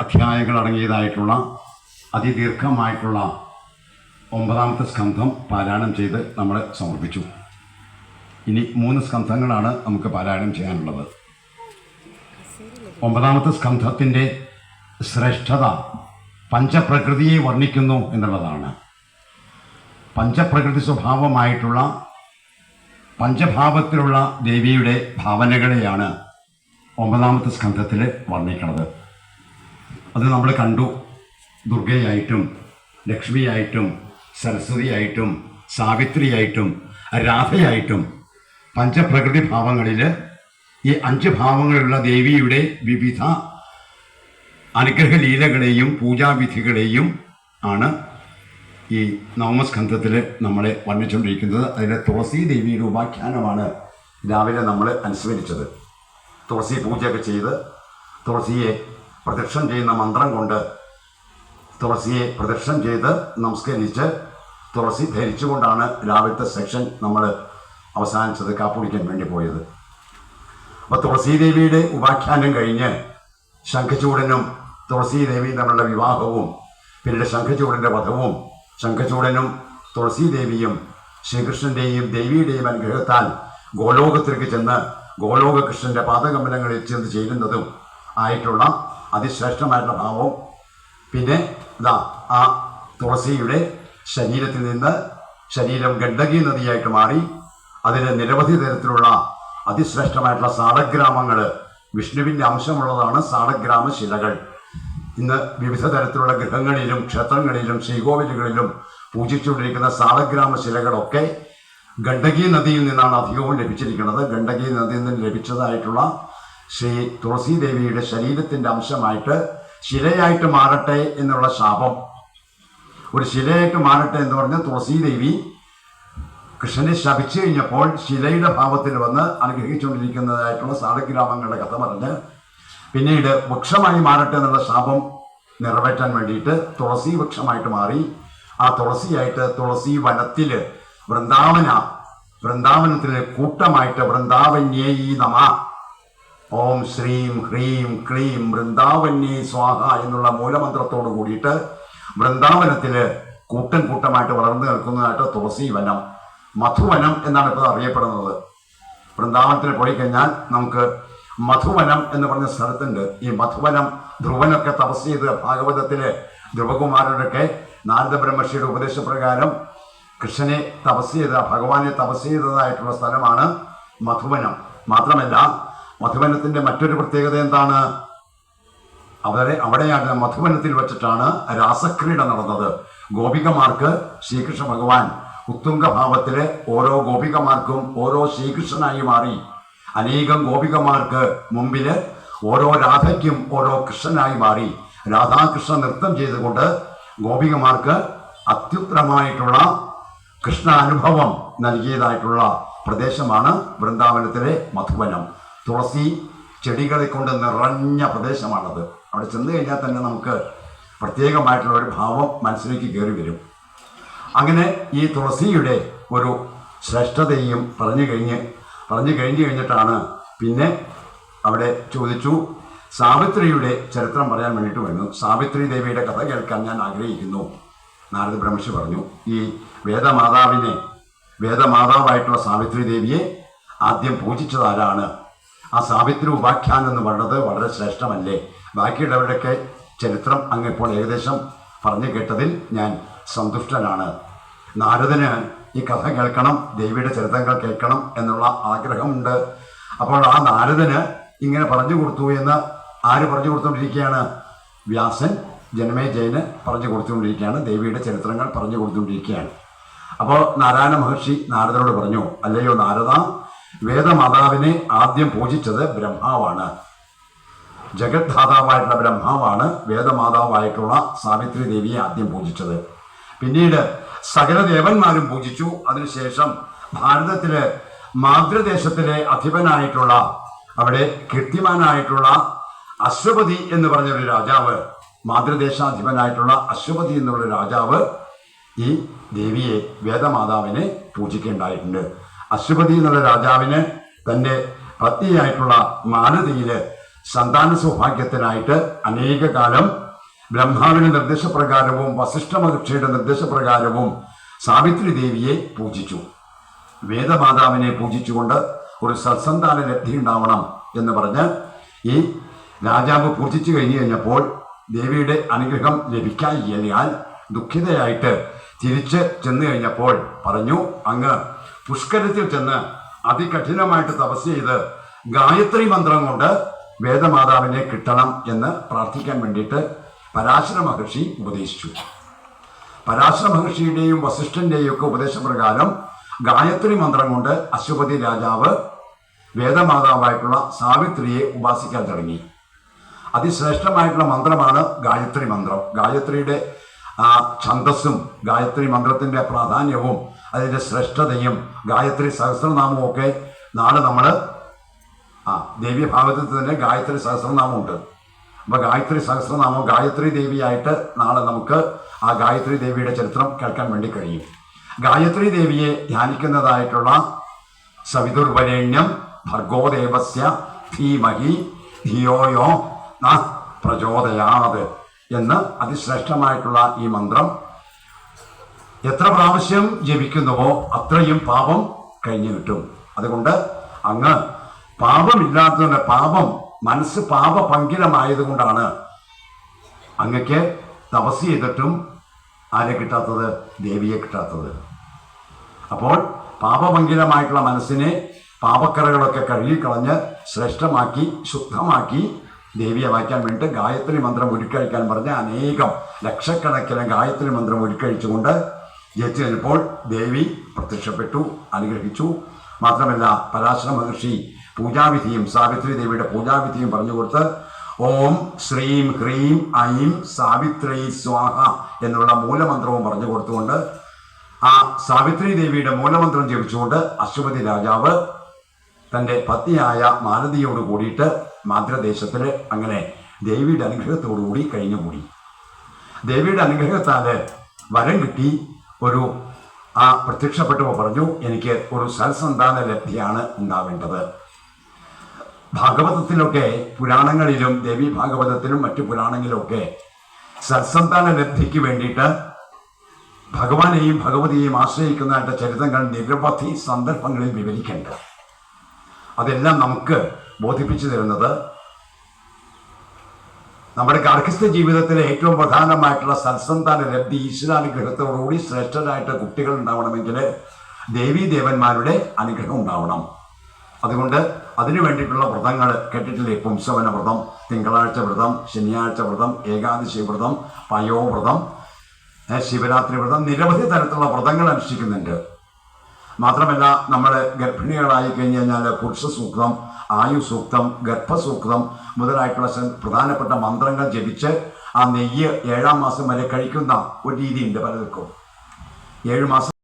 അധ്യായങ്ങൾ അടങ്ങിയതായിട്ടുള്ള അതിദീർഘമായിട്ടുള്ള ഒമ്പതാമത്തെ സ്കന്ധം പാരായണം ചെയ്ത് നമ്മൾ സമർപ്പിച്ചു. ഇനി മൂന്ന് സ്കന്ധങ്ങളാണ് നമുക്ക് പാരായണം ചെയ്യാനുള്ളത്. ഒമ്പതാമത്തെ സ്കന്ധത്തിന്റെ ശ്രേഷ്ഠത പഞ്ചപ്രകൃതിയെ വർണിക്കുന്നു എന്നുള്ളതാണ്. പഞ്ചപ്രകൃതി സ്വഭാവമായിട്ടുള്ള പഞ്ചഭാവത്തിലുള്ള ദേവിയുടെ ഭാവനകളെയാണ് ഒമ്പതാമത്തെ സ്കന്ധത്തിൽ വർണിക്കുന്നത്. അത് നമ്മൾ കണ്ടു. ദുർഗയായിട്ടും ലക്ഷ്മിയായിട്ടും സരസ്വതിയായിട്ടും സാവിത്രിയായിട്ടും രാധയായിട്ടും പഞ്ചപ്രകൃതി ഭാവങ്ങളിൽ ഈ അഞ്ച് ഭാവങ്ങളുള്ള ദേവിയുടെ വിവിധ അനുഗ്രഹലീലകളെയും പൂജാവിധികളെയും ആണ് ഈ നവമസ്കന്ധത്തിൽ നമ്മളെ വർണിച്ചുകൊണ്ടിരിക്കുന്നത്. അതിലെ തുളസി ദേവിയുടെ ഉപാഖ്യാനമാണ് രാവിലെ നമ്മൾ അനുസ്മരിച്ചത്. തുളസി പൂജയൊക്കെ ചെയ്ത് തുളസിയെ പ്രദക്ഷം ചെയ്യുന്ന മന്ത്രം കൊണ്ട് തുളസിയെ പ്രദക്ഷം ചെയ്ത് നമസ്കരിച്ച് തുളസി ധരിച്ചുകൊണ്ടാണ് രാവിലത്തെ സെക്ഷൻ നമ്മൾ അവസാനിച്ചത് കാപ്പുടിക്കാൻ വേണ്ടി പോയത്. അപ്പോൾ തുളസീദേവിയുടെ ഉപാഖ്യാനം കഴിഞ്ഞ് ശംഖചൂടനും തുളസീദേവിയും തമ്മിലുള്ള വിവാഹവും പിന്നീട് ശംഖചൂടന്റെ വധവും ശംഖചൂടനും തുളസീദേവിയും ശ്രീകൃഷ്ണന്റെയും ദേവിയുടെയും അനുഗ്രഹത്താൽ ഗോലോകത്തിലേക്ക് ചെന്ന് ഗോലോക കൃഷ്ണന്റെ പാദകമലങ്ങളിൽ ചെന്ന് ചേരുന്നതും ആയിട്ടുള്ള അതിശ്രേഷ്ഠമായിട്ടുള്ള ഭാവവും പിന്നെ ഇതാ ആ തുളസിയുടെ ശരീരത്തിൽ നിന്ന് ശരീരം ഗണ്ഡകി നദിയായിട്ട് മാറി അതിന് നിരവധി തരത്തിലുള്ള അതിശ്രേഷ്ഠമായിട്ടുള്ള സാളഗ്രാമങ്ങൾ വിഷ്ണുവിന്റെ അംശമുള്ളതാണ് സാളഗ്രാമ ശിലകൾ. ഇന്ന് വിവിധ തരത്തിലുള്ള ഗൃഹങ്ങളിലും ക്ഷേത്രങ്ങളിലും ശ്രീകോവിലുകളിലും പൂജിച്ചുകൊണ്ടിരിക്കുന്ന സാളഗ്രാമ ശിലകളൊക്കെ ഗണ്ഡകി നദിയിൽ നിന്നാണ് അധികവും ലഭിച്ചിരിക്കുന്നത്. ഗണ്ഡകി നദിയിൽ നിന്ന് ലഭിച്ചതായിട്ടുള്ള ശ്രീ തുളസീദേവിയുടെ ശരീരത്തിന്റെ അംശമായിട്ട് ശിലയായിട്ട് മാറട്ടെ എന്നുള്ള ശാപം. ഒരു ശിലയായിട്ട് മാറട്ടെ എന്ന് പറഞ്ഞ് തുളസീദേവി കൃഷ്ണനെ ശപിച്ചു കഴിഞ്ഞപ്പോൾ ശിലയുടെ ഭാവത്തിൽ വന്ന് അനുഗ്രഹിച്ചുകൊണ്ടിരിക്കുന്നതായിട്ടുള്ള സാധഗ്രാമങ്ങളുടെ കഥ പറഞ്ഞ് പിന്നീട് വൃക്ഷമായി മാറട്ടെ എന്നുള്ള ശാപം നിറവേറ്റാൻ വേണ്ടിയിട്ട് തുളസി വൃക്ഷമായിട്ട് മാറി. ആ തുളസിയായിട്ട് തുളസി വനത്തിൽ വൃന്ദാവന വൃന്ദാവനത്തിലെ കൂട്ടമായിട്ട് വൃന്ദാവന്യേയി നമ ഓം ശ്രീം ഹ്രീം ക്ലീം വൃന്ദാവന്യേ സ്വാഹ എന്നുള്ള മൂലമന്ത്രത്തോട് കൂടിയിട്ട് വൃന്ദാവനത്തിൽ കൂട്ടം കൂട്ടമായിട്ട് വളർന്നു നിൽക്കുന്നതായിട്ട് തുളസി വനം മധുവനം എന്നാണ് ഇപ്പോൾ അറിയപ്പെടുന്നത്. വൃന്ദാവനത്തിൽ പോയി കഴിഞ്ഞാൽ നമുക്ക് മധുവനം എന്ന് പറഞ്ഞ സ്ഥലത്തുണ്ട്. ഈ മധുവനം ധ്രുവനൊക്കെ തപസ് ചെയ്ത് ഭാഗവതത്തിലെ ധ്രുവകുമാരനൊക്കെ നാരദ ബ്രഹ്മർഷിയുടെ ഉപദേശപ്രകാരം കൃഷ്ണനെ തപസ് ചെയ്ത ഭഗവാനെ തപസ് ചെയ്തതായിട്ടുള്ള സ്ഥലമാണ് മധുവനം. മാത്രമല്ല മധുവനത്തിന്റെ മറ്റൊരു പ്രത്യേകത എന്താണ്? അവരെ അവിടെയാണ് മധുബനത്തിൽ വെച്ചിട്ടാണ് രാസക്രീഡ നടന്നത്. ഗോപികമാർക്ക് ശ്രീകൃഷ്ണ ഭഗവാൻ ഉത്തുംഗഭാവത്തിലെ ഓരോ ഗോപികമാർക്കും ഓരോ ശ്രീകൃഷ്ണനായി മാറി. അനേകം ഗോപികമാർക്ക് മുമ്പിൽ ഓരോ രാധയ്ക്കും ഓരോ കൃഷ്ണനായി മാറി. രാധാകൃഷ്ണ നൃത്തം ചെയ്തുകൊണ്ട് ഗോപികമാർക്ക് അത്യുത്തരമായിട്ടുള്ള കൃഷ്ണ അനുഭവം നൽകിയതായിട്ടുള്ള പ്രദേശമാണ് വൃന്ദാവനത്തിലെ മധുവനം തുളസി ചെടികളെ കൊണ്ട് നിറഞ്ഞ പ്രദേശമാണത്. അവിടെ ചെന്ന് കഴിഞ്ഞാൽ തന്നെ നമുക്ക് പ്രത്യേകമായിട്ടുള്ള ഒരു ഭാവം മനസ്സിലേക്ക് കയറി വരും. അങ്ങനെ ഈ തുളസിയുടെ ഒരു ശ്രേഷ്ഠതയും പറഞ്ഞു കഴിഞ്ഞ് പറഞ്ഞു കഴിഞ്ഞു കഴിഞ്ഞിട്ടാണ് പിന്നെ അവിടെ ചോദിച്ചു സാവിത്രിയുടെ ചരിത്രം പറയാൻ വേണ്ടിയിട്ട് വരുന്നു. സാവിത്രി ദേവിയുടെ കഥ കേൾക്കാൻ ഞാൻ ആഗ്രഹിക്കുന്നു. നാരദ ബ്രഹ്മശി പറഞ്ഞു ഈ വേദമാതാവിനെ വേദമാതാവായിട്ടുള്ള സാവിത്രി ദേവിയെ ആദ്യം പൂജിച്ചത് ആരാണ്? ആ സാവിത്രി ഉപാഖ്യാനം എന്ന് പറയുന്നത് വളരെ ശ്രേഷ്ഠമല്ലേ? ബാക്കിയുള്ളവരുടെയൊക്കെ ചരിത്രം അങ്ങ് ഇപ്പോൾ ഏകദേശം പറഞ്ഞു കേട്ടതിൽ ഞാൻ സന്തുഷ്ടനാണ്. നാരദന് ഈ കഥ കേൾക്കണം ദേവിയുടെ ചരിത്രങ്ങൾ കേൾക്കണം എന്നുള്ള ആഗ്രഹമുണ്ട്. അപ്പോൾ ആ നാരദന് ഇങ്ങനെ പറഞ്ഞു കൊടുത്തു എന്ന് ആര് പറഞ്ഞു കൊടുത്തുകൊണ്ടിരിക്കുകയാണ്? വ്യാസൻ ജനമേജയന് പറഞ്ഞു കൊടുത്തുകൊണ്ടിരിക്കുകയാണ് ദേവിയുടെ ചരിത്രങ്ങൾ പറഞ്ഞു കൊടുത്തുകൊണ്ടിരിക്കുകയാണ്. അപ്പോൾ നാരായണ മഹർഷി നാരദനോട് പറഞ്ഞു അല്ലയോ നാരദ വേദമാതാവിനെ ആദ്യം പൂജിച്ചത് ബ്രഹ്മാവാണ്. ജഗദ്ധാതാവായിട്ടുള്ള ബ്രഹ്മാവാണ് വേദമാതാവായിട്ടുള്ള സാവിത്രി ദേവിയെ ആദ്യം പൂജിച്ചത്. പിന്നീട് സകല ദേവന്മാരും പൂജിച്ചു. അതിനുശേഷം ഭാരതത്തിലെ മാതൃദേശത്തിലെ അധിപനായിട്ടുള്ള അവിടെ കീർത്തിമാനായിട്ടുള്ള അശ്വപതി എന്ന് പറഞ്ഞൊരു രാജാവ് മാതൃദേശാധിപനായിട്ടുള്ള അശ്വപതി എന്നുള്ള രാജാവ് ഈ ദേവിയെ വേദമാതാവിനെ പൂജിക്കേണ്ടായിട്ടുണ്ട്. അശ്വപതി എന്നുള്ള രാജാവിന് തന്റെ പത്നിയായിട്ടുള്ള മാലതിയിൽ സന്താന സൗഭാഗ്യത്തിനായിട്ട് അനേക കാലം ബ്രഹ്മാവിന്റെ നിർദ്ദേശപ്രകാരവും വസിഷ്ഠ മഹർഷിയുടെ നിർദ്ദേശപ്രകാരവും സാവിത്രി ദേവിയെ പൂജിച്ചു. വേദമാതാവിനെ പൂജിച്ചുകൊണ്ട് ഒരു സത്സന്താന ലബ്ധി ഉണ്ടാവണം എന്ന് പറഞ്ഞ് ഈ രാജാവ് പൂജിച്ചു കഴിഞ്ഞു കഴിഞ്ഞപ്പോൾ ദേവിയുടെ അനുഗ്രഹം ലഭിക്കാതിയാൽ ദുഃഖിതയായിട്ട് തിരിച്ച് ചെന്നു കഴിഞ്ഞപ്പോൾ പറഞ്ഞു അങ്ങ് പുഷ്കരത്തിൽ ചെന്ന് അതികഠിനമായിട്ട് തപസ് ചെയ്ത് ഗായത്രി മന്ത്രം കൊണ്ട് വേദമാതാവിനെ കിട്ടണം എന്ന് പ്രാർത്ഥിക്കാൻ വേണ്ടിയിട്ട് പരാശര മഹർഷി ഉപദേശിച്ചു. പരാശര മഹർഷിയുടെയും വസിഷ്ഠന്റെയും ഒക്കെ ഉപദേശപ്രകാരം ഗായത്രി മന്ത്രം കൊണ്ട് അശ്വപതി രാജാവ് വേദമാതാവായിട്ടുള്ള സാവിത്രിയെ ഉപാസിക്കാൻ തുടങ്ങി. അതിശ്രേഷ്ഠമായിട്ടുള്ള മന്ത്രമാണ് ഗായത്രി മന്ത്രം. ഗായത്രിയുടെ ആ ഛന്ദസ്സും ഗായത്രി മന്ത്രത്തിന്റെ പ്രാധാന്യവും അതിന്റെ ശ്രേഷ്ഠതയും ഗായത്രി സഹസ്രനാമവും ഒക്കെ നാളെ നമ്മൾ ആ ദേവി ഭാഗത്തിൽ തന്നെ ഗായത്രി സഹസ്രനാമമുണ്ട്. അപ്പോൾ ഗായത്രി സഹസ്രനാമം ഗായത്രി ദേവിയായിട്ട് നാളെ നമുക്ക് ആ ഗായത്രി ദേവിയുടെ ചരിത്രം കേൾക്കാൻ വേണ്ടി കഴിയും. ഗായത്രി ദേവിയെ ധ്യാനിക്കുന്നതായിട്ടുള്ള സവിതുർവരേണ്യം ഭർഗോദേവസ്യ ധീമഹി ധിയോയോ ന പ്രചോദയാത് എന്ന് അതിശ്രേഷ്ഠമായിട്ടുള്ള ഈ മന്ത്രം എത്ര പ്രാവശ്യം ജപിക്കുന്നുവോ അത്രയും പാപം കഴിഞ്ഞു കിട്ടും. അതുകൊണ്ട് അങ്ങ് പാപമില്ലാത്തതുകൊണ്ട് പാപം മനസ്സ് പാപപങ്കിലമായതുകൊണ്ടാണ് അങ്ങക്ക് തപസ് ചെയ്തിട്ടും ആരെ കിട്ടാത്തത്? ദേവിയെ കിട്ടാത്തത്. അപ്പോൾ പാപമംഗിലമായിട്ടുള്ള മനസ്സിനെ പാപക്കറകളൊക്കെ കഴുകിക്കളഞ്ഞ് ശ്രേഷ്ഠമാക്കി ശുദ്ധമാക്കി ദേവിയെ വായിക്കാൻ വേണ്ടി ഗായത്രി മന്ത്രം ഉരുക്കഴിക്കാൻ പറഞ്ഞ് അനേകം ലക്ഷക്കണക്കിന് ഗായത്രി മന്ത്രം ഉരുക്കഴിച്ചുകൊണ്ട് ജയിച്ചു കഴിഞ്ഞപ്പോൾ ദേവി പ്രത്യക്ഷപ്പെട്ടു അനുഗ്രഹിച്ചു. മാത്രമല്ല പരാശര മഹർഷി പൂജാവിധിയും സാവിത്രി ദേവിയുടെ പൂജാവിധിയും പറഞ്ഞു കൊടുത്ത് ഓം ശ്രീം ഹ്രീം ഐം സാവിത്രി സ്വാഹ എന്നുള്ള മൂലമന്ത്രവും പറഞ്ഞു കൊടുത്തുകൊണ്ട് ആ സാവിത്രി ദേവിയുടെ മൂലമന്ത്രം ജപിച്ചുകൊണ്ട് അശ്വതി രാജാവ് തന്റെ പത്നിയായ മാലതിയോട് കൂടിയിട്ട് മാതൃദേശത്തിൽ അങ്ങനെ ദേവിയുടെ അനുഗ്രഹത്തോടുകൂടി കഴിഞ്ഞുകൂടി. ദേവിയുടെ അനുഗ്രഹത്താൽ വരം കിട്ടി. ഒരു ആ പ്രത്യക്ഷപ്പെട്ടപ്പോൾ പറഞ്ഞു എനിക്ക് ഒരു സൽസന്താന ലബ്ധിയാണ് ഉണ്ടാവേണ്ടത്. ഭാഗവതത്തിലൊക്കെ പുരാണങ്ങളിലും ദേവി ഭാഗവതത്തിലും മറ്റു പുരാണങ്ങളിലൊക്കെ സൽസന്താന ലബ്ധിക്ക് വേണ്ടിയിട്ട് ഭഗവാനെയും ഭഗവതിയെയും ആശ്രയിക്കുന്നതായിട്ട് ചരിത്രങ്ങൾ നിരവധി സന്ദർഭങ്ങളിൽ വിവരിക്കേണ്ട അതെല്ലാം നമുക്ക് ബോധിപ്പിച്ചു തരുന്നത് നമ്മുടെ ഗാർഹിസ്ഥ ജീവിതത്തിലെ ഏറ്റവും പ്രധാനമായിട്ടുള്ള സത്സന്താന ലബ്ധി ഈശ്വരാനുഗ്രഹത്തോടുകൂടി ശ്രേഷ്ഠരായിട്ട് കുട്ടികൾ ഉണ്ടാവണമെങ്കിൽ ദേവീ ദേവന്മാരുടെ അനുഗ്രഹം ഉണ്ടാവണം. അതുകൊണ്ട് അതിനു വേണ്ടിയിട്ടുള്ള വ്രതങ്ങൾ കേട്ടിട്ടില്ലേ? പുംസവന വ്രതം തിങ്കളാഴ്ച വ്രതം ശനിയാഴ്ച വ്രതം ഏകാദശി വ്രതം പയോവ്രതം ശിവരാത്രി വ്രതം നിരവധി തരത്തിലുള്ള വ്രതങ്ങൾ അനുഷ്ഠിക്കുന്നുണ്ട്. മാത്രമല്ല നമ്മൾ ഗർഭിണികളായി കഴിഞ്ഞ് കഴിഞ്ഞാൽ പുരുഷ സൂക്തം ആയു സൂക്തം ഗർഭസൂക്തം മുതലായിട്ടുള്ള പ്രധാനപ്പെട്ട മന്ത്രങ്ങൾ ജപിച്ച് ആ നെയ്യ് ഏഴാം മാസം വരെ കഴിക്കുന്ന ഒരു രീതിയുണ്ട് പലർക്കും. ഏഴു മാസം